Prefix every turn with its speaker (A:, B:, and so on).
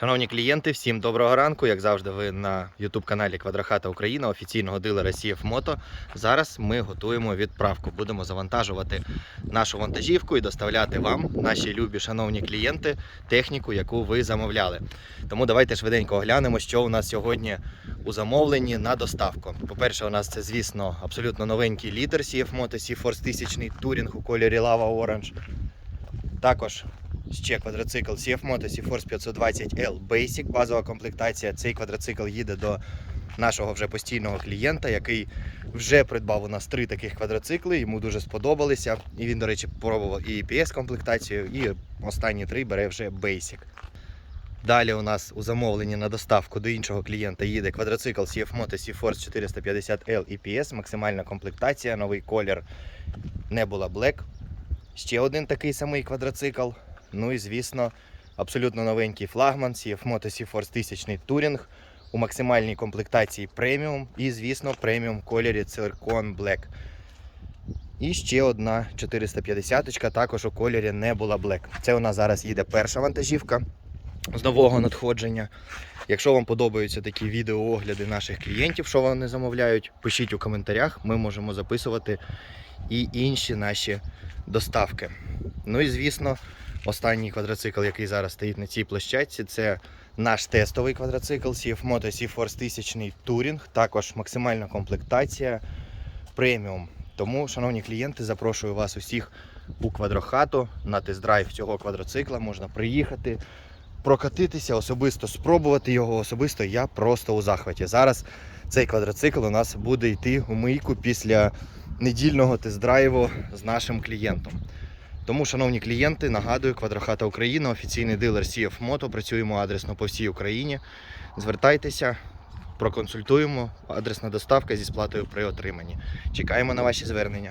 A: Шановні клієнти, всім доброго ранку. Як завжди, ви на YouTube-каналі Квадрохата Україна, офіційного дилера CF Moto. Зараз ми готуємо відправку. Будемо завантажувати нашу вантажівку і доставляти вам, наші любі шановні клієнти, техніку, яку ви замовляли. Тому давайте швиденько оглянемо, що у нас сьогодні у замовленні на доставку. По-перше, у нас це, звісно, абсолютно новенький лідер CF Moto C-Force 1000 Touring у кольорі Lava Orange. Також ще квадроцикл CF Moto C-Force 520L Basic, базова комплектація. Цей квадроцикл їде до нашого вже постійного клієнта, який вже придбав у нас три таких квадроцикли. Йому дуже сподобалися. І він, до речі, пробував і EPS комплектацію, і останні три бере вже Basic. Далі у нас у замовленні на доставку до іншого клієнта їде квадроцикл CF Moto C-Force 450L EPS, максимальна комплектація, новий колір Nebula Black. Ще один такий самий квадроцикл. Ну і звісно, абсолютно новенький флагман CF Moto C-Force 1000 Touring у максимальній комплектації преміум і, звісно, преміум кольорі Circon Black. І ще одна 450-ка, також у кольорі Nebula Black. Це у нас зараз їде перша вантажівка з нового надходження. Якщо вам подобаються такі відеоогляди наших клієнтів, що вони замовляють, пишіть у коментарях, ми можемо записувати і інші наші доставки. Ну і звісно, останній квадроцикл, який зараз стоїть на цій площадці, це наш тестовий квадроцикл CF Moto C-Force 1000 Touring, також максимальна комплектація преміум. Тому, шановні клієнти, запрошую вас усіх у квадрохату на тест-драйв цього квадроцикла. Можна приїхати, прокатитися, особисто спробувати його. Особисто я просто у захваті. Зараз цей квадроцикл у нас буде йти у мийку після недільного тест-драйву з нашим клієнтом. Тому, шановні клієнти, нагадую, Квадрохата Україна, офіційний дилер CF Moto. Працюємо адресно по всій Україні. Звертайтеся, проконсультуємо. Адресна доставка зі сплатою при отриманні. Чекаємо на ваші звернення.